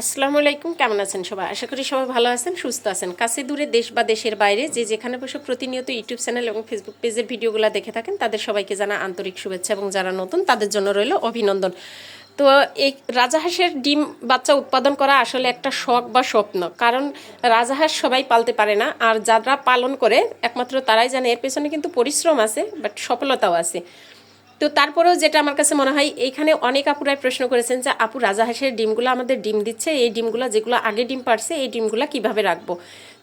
আসসালামু আলাইকুম, কেমন আছেন সবাই? আশা করি সবাই ভালো আছেন, সুস্থ আছেন। কাছে দূরে দেশ বা দেশের বাইরে যে যেখানে বসে প্রতিনিয়ত ইউটিউব চ্যানেল এবং ফেসবুক পেজের ভিডিওগুলো দেখে থাকেন, তাদের সবাইকে জানা আন্তরিক শুভেচ্ছা এবং যারা নতুন, তাদের জন্য রইল অভিনন্দন। তো এই রাজাহাঁসের ডিম বাচ্চা উৎপাদন করা আসলে একটা শখ বা স্বপ্ন, কারণ রাজাহাঁস সবাই পালতে পারে না, আর যারা পালন করে, একমাত্র তারাই জানে, এর পেছনে কিন্তু পরিশ্রম আছে বাট সফলতাও আছে। তো তারপরেও যেটা আমার কাছে মনে হয়, এইখানে অনেক আপুরাই প্রশ্ন করেছেন যে, আপু, রাজা হাঁসের ডিমগুলো আমাদের ডিম দিচ্ছে, এই ডিমগুলো যেগুলো আগে ডিম পারছে, এই ডিমগুলো কীভাবে রাখব?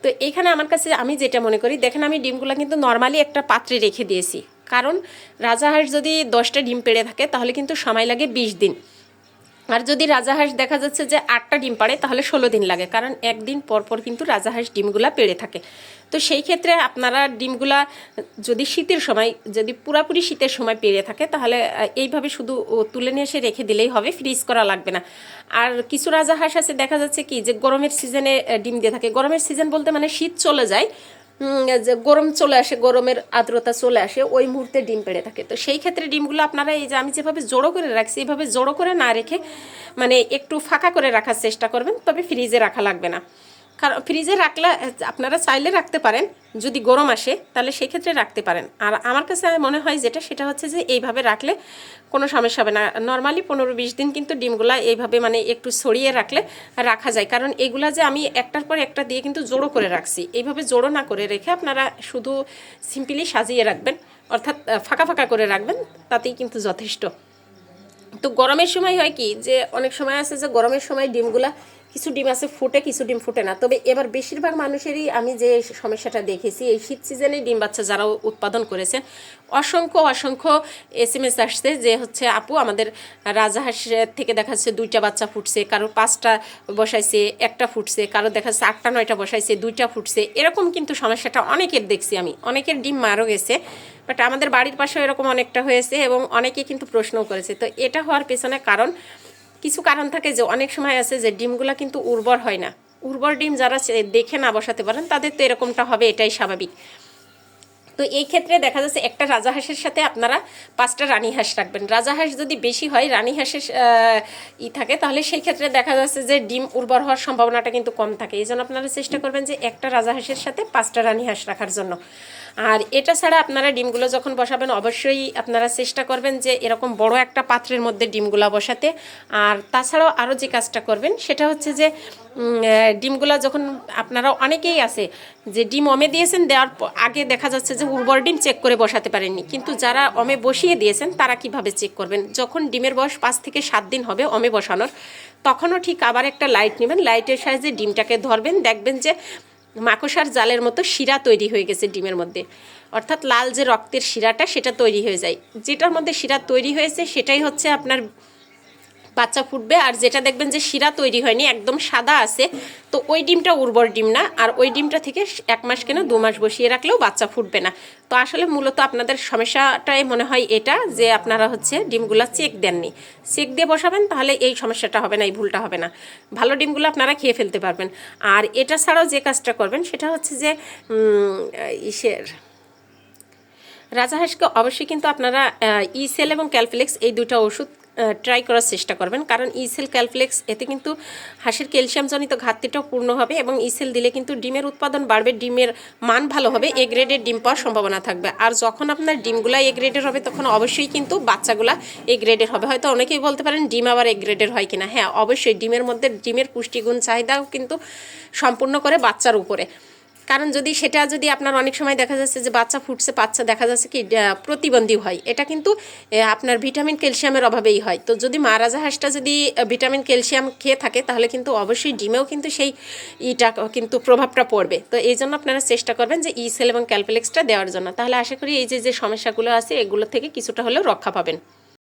তো এখানে আমার কাছে আমি যেটা মনে করি, দেখেন আমি ডিমগুলো কিন্তু নর্মালি একটা পাত্রে রেখে দিয়েছি। কারণ রাজাহাঁস যদি দশটা ডিম পেড়ে থাকে, তাহলে কিন্তু সময় লাগে বিশ দিন। আর যদি রাজাহাঁস দেখা যাচ্ছে যে আটটা ডিম পাড়ে, তাহলে ষোলো দিন লাগে, কারণ একদিন পর পর কিন্তু রাজাহাঁস ডিমগুলা পেড়ে থাকে। তো সেই ক্ষেত্রে আপনারা ডিমগুলা যদি শীতের সময়, যদি পুরাপুরি শীতের সময় পেড়ে থাকে, তাহলে এইভাবে শুধু তুলে নিয়ে এসে রেখে দিলেই হবে, ফ্রিজ করা লাগবে না। আর কিছু রাজাহাঁস আছে, দেখা যাচ্ছে কি যে গরমের সিজনে ডিম দিয়ে থাকে। গরমের সিজন বলতে মানে শীত চলে যায় যে গরম চলে আসে, গরমের আর্দ্রতা চলে আসে, ওই মুহূর্তে ডিম পেড়ে থাকে। তো সেই ক্ষেত্রে ডিমগুলো আপনারা এই যে আমি যেভাবে জড়ো করে রাখছি এইভাবে জোড়ো করে না রেখে মানে একটু ফাঁকা করে রাখার চেষ্টা করবেন, তবে ফ্রিজে রাখা লাগবে না। কারণ ফ্রিজে রাখলে, আপনারা চাইলে রাখতে পারেন, যদি গরম আসে, তাহলে সেক্ষেত্রে রাখতে পারেন। আর আমার কাছে মনে হয় যেটা, সেটা হচ্ছে যে এইভাবে রাখলে কোনো সমস্যা হবে না। নর্মালি পনেরো বিশ দিন কিন্তু ডিমগুলা এইভাবে মানে একটু ছড়িয়ে রাখলে রাখা যায়। কারণ এগুলা যে আমি একটার পর একটা দিয়ে কিন্তু জোড়ো করে রাখছি। এইভাবে জোড়ো না করে রেখে আপনারা শুধু সিম্পলি সাজিয়ে রাখবেন, অর্থাৎ ফাঁকা ফাঁকা করে রাখবেন, তাতেই কিন্তু যথেষ্ট। তো গরমের সময় হয় কি যে, অনেক সময় আছে যে গরমের সময় ডিমগুলা কিছু ডিম আছে, ফুটে কিছু ডিম ফুটে না। তবে এবার বেশিরভাগ মানুষেরই আমি যে সমস্যাটা দেখেছি, এই শীত সিজনে ডিম বাচ্চা যারা উৎপাদন করেছেন, অসংখ্য অসংখ্য এস এম এস আসছে যে হচ্ছে, আপু, আমাদের রাজাহাঁস থেকে দেখা যাচ্ছে দুইটা বাচ্চা ফুটছে, কারও পাঁচটা বসাইছে, একটা ফুটছে, কারও দেখা যাচ্ছে আটটা, নয়টা বসাইছে, দুইটা ফুটছে। এরকম কিন্তু সমস্যাটা অনেকের দেখছি আমি। অনেকের ডিম মারও গেছে বাট আমাদের বাড়ির পাশেও এরকম অনেকটা হয়েছে এবং অনেকে কিন্তু প্রশ্নও করেছে। তো এটা হওয়ার পেছনে কারণ কিছু কারণ থাকে যে অনেক সময় আছে যে ডিমগুলা কিন্তু উর্বর হয় না। উর্বর ডিম যারা দেখে না বসাতে পারেন, তাদের তো এরকমটা হবে, এটাই স্বাভাবিক। তো এই ক্ষেত্রে দেখা যাচ্ছে একটা রাজাহাঁসের সাথে আপনারা পাঁচটা রানী হাঁস রাখবেন। রাজাহাঁস যদি বেশি হয়, রানী হাঁসের ই থাকে, তাহলে সেই ক্ষেত্রে দেখা যাচ্ছে যে ডিম উর্বর হওয়ার সম্ভাবনাটা কিন্তু কম থাকে। এই জন্য আপনারা চেষ্টা করবেন যে একটা রাজাহাঁসের সাথে পাঁচটা রানী হাঁস রাখার জন্য। আর এটা ছাড়া আপনারা ডিমগুলো যখন বসাবেন, অবশ্যই আপনারা চেষ্টা করবেন যে এরকম বড় একটা পাত্রের মধ্যে ডিমগুলো বসাতে। আর তাছাড়াও আরও যে কাজটা করবেন, সেটা হচ্ছে যে ডিমগুলো যখন আপনারা অনেকেই আছে যে ডিম অমে দিয়েছেন, দেওয়ার আগে দেখা যাচ্ছে যে উর্বর ডিম চেক করে বসাতে পারেননি। কিন্তু যারা অমে বসিয়ে দিয়েছেন, তারা কীভাবে চেক করবেন? যখন ডিমের বয়স পাঁচ থেকে সাত দিন হবে অমে বসানোর, তখনও ঠিক আবার একটা লাইট নেবেন। লাইটের সাহায্যে ডিমটাকে ধরবেন, দেখবেন যে মাকড়সার জালের মতো শিরা তৈরি হয়ে গেছে ডিমের মধ্যে। অর্থাৎ লাল যে রক্তের শিরাটা, সেটা তৈরি হয়ে যায়। যেটার মধ্যে শিরা তৈরি হয়েছে, সেটাই হচ্ছে আপনার বাচ্চা ফুটবে আর যেটা দেখবেন যে শিরা তৈরি হয়নি, একদম সাদা আছে, তো ওই ডিমটা উর্বর ডিম না, আর ওই ডিমটা থেকে এক মাস কেন দু মাস বসিয়ে রাখলেও বাচ্চা ফুটবে না। তো আসলে মূলত আপনাদের সমস্যাটাই মনে হয় এটা, যে আপনারা হচ্ছে ডিমগুলো চেক দেননি। চেক দিয়ে বসাবেন, তাহলে এই সমস্যাটা হবে না, এই ভুলটা হবে না। ভালো ডিমগুলো আপনারা খেয়ে ফেলতে পারবেন। আর এটা ছাড়াও যে কাজটা করবেন, সেটা হচ্ছে যে ইসের রাজাহাঁসকে অবশ্যই কিন্তু আপনারা ইসেল এবং ক্যালফ্লেক্স এই দুটো ওষুধ ট্রাই করার চেষ্টা করবেন। কারণ ইসেল ক্যালফ্লেক্স এতে কিন্তু হাঁসের ক্যালসিয়ামজনিত ঘাটতিটাও পূর্ণ হবে এবং ইসেল দিলে কিন্তু ডিমের উৎপাদন বাড়বে, ডিমের মান ভালো হবে, এ গ্রেডের ডিম পাওয়ার সম্ভাবনা থাকবে। আর যখন আপনার ডিমগুলা এ গ্রেডের হবে, তখন অবশ্যই কিন্তু বাচ্চাগুলা এ গ্রেডের হবে। হয়তো অনেকেই বলতে পারেন ডিম আবার এ গ্রেডের হয় কিনা। হ্যাঁ অবশ্যই ডিমের মধ্যে ডিমের পুষ্টিগুণ, চাহিদাও কিন্তু সম্পূর্ণ করে বাচ্চার উপরে। কারণ যদি সেটা যদি আপনার অনেক সময় দেখা যাচ্ছে যে বাচ্চা ফুটছে বাচ্চা দেখা যাচ্ছে কি প্রতিবন্ধী হয়, এটা কিন্তু আপনার ভিটামিন ক্যালসিয়ামের অভাবেই হয়। তো যদি মা রাজাহাঁসটা যদি ভিটামিন ক্যালসিয়াম খেয়ে থাকে, তাহলে কিন্তু অবশ্যই ডিমেও কিন্তু সেই ইটা কিন্তু প্রভাবটা পড়বে। তো এই জন্য আপনারা চেষ্টা করবেন যে ইসেল এবং ক্যালপেলেক্সটা দেওয়ার জন্য। তাহলে আশা করি এই যে যে সমস্যাগুলো আছে, এগুলো থেকে কিছুটা হলেও রক্ষা পাবেন।